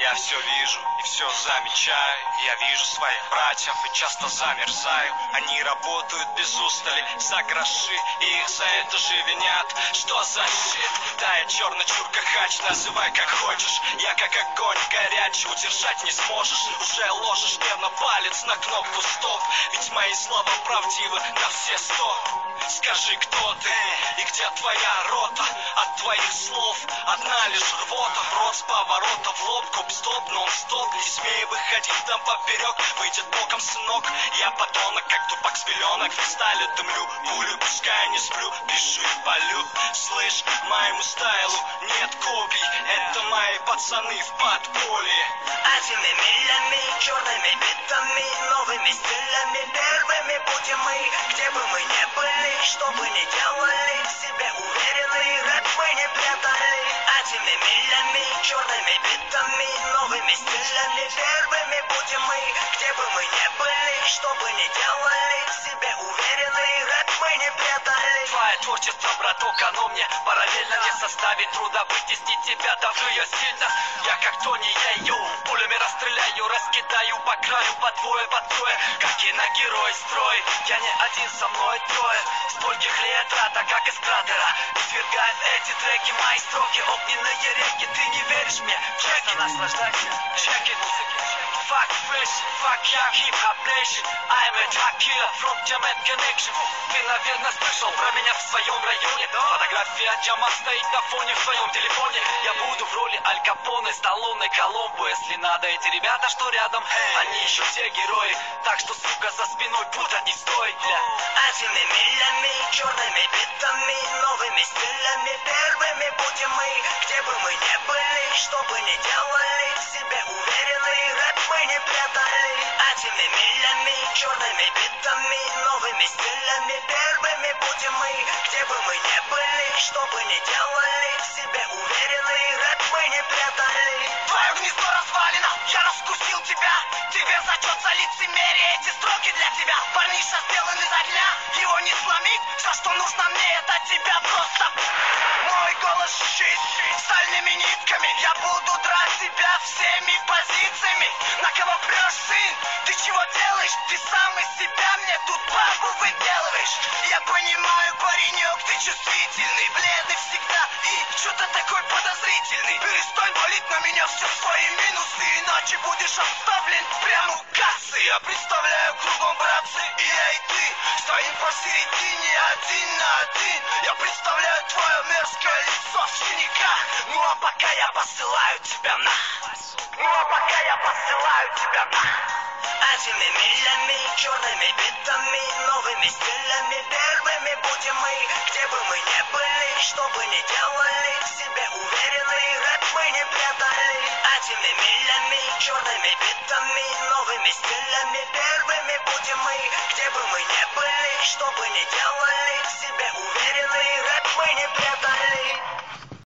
Я все вижу и все замечаю Я вижу своих братьев и часто замерзаю. Они работают без устали за гроши И их за это же винят Что за щит? Да, я черный чурка хач Называй как хочешь. Я как огонь горячий Удержать не сможешь. Уже ложишь нервно палец на кнопку стоп Ведь мои слова правдивы на все сто. Скажи, кто ты и где твоя рота? От твоих слов одна лишь рвота. Рот с поворота в лоб, гоп-стоп, нон-стоп Не смей выходить там поперек, выйдет боком, сынок Я подонок, как тупак с пеленок. Фристайлю дымлю, пулю, пускай не сплю. Пишу и полю, слышь, моему стайлу нет копий. Это мои пацаны в подполье. Этими милями, черными битами, новыми стилями. Первыми будем мы, где бы мы ни черными битами, новыми стилями Первыми будем мы, где бы мы ни были Что бы ни делали, в себе уверенный рэп мы не предали. Твое творчество, браток, оно мне. Параллельно Не составит труда вытеснить тебя, давлю я сильно Я как Тони, я ее пулями расстреляю Раскидаю по краю, по двое, по трое Как киногерой строй, я не один, со мной трое. Скольких лет рата, как из кратера Свергает эти треки, мои строки. Огненные реки, ты не веришь мне. Check it, наслаждайся, check it Fuck fresh, fuck young hip-hop nation. I'm a drug killer from German connection. Ты, наверное, слышал про меня в своем районе Фотография Джама стоит на фоне в твоем телефоне. Я буду в роли Аль Капоне, Сталлоне, Коломбо. Если надо, эти ребята, что рядом? Они еще все герои. Так что, сука, за спиной путать не стоит для Этими милями, черными битами, новыми стилями. Первыми будем мы, где бы мы ни были. Что бы ни делали, в себе уверенный рэп мы не предали. Этими милями, черными битами, новыми стилями. Первыми будем мы, где бы мы ни были Что бы ни делали, в себе уверенный рэп мы не предали Твое гнездо развалено, я раскусил тебя. Тебе зачет за лицемерие, эти строки для тебя. Парниша сделан из огня, его не сломить. Все, что нужно мне, это тебя просто. Мой голос щит стальными нитками. Я буду драть тебя всеми позициями. На кого прешь, сын? Ты чего делаешь? Ты сам из себя мне тут бабу выделываешь. Я понимаю, паренек, ты чувствительный Бледный всегда и что-то такой подозрительный. Перестань валить на меня все свои минусы Иначе будешь оставлен прямо у кассы. Я представляю кругом, братцы, и я и ты. Стоим посередине один на один. Я представляю твое мерзкое лицо в синяках. Ну а пока я посылаю тебя на. Ну а пока я посылаю тебя на Этими милями, черными битами, новыми стилями Первыми будем мы, где бы мы ни были Что бы ни делали, в себе уверенный рэп мы не предали. Этими милями, черными битами, новыми стилями Первыми будем мы, где бы мы ни были Что бы ни делали, в себе уверенный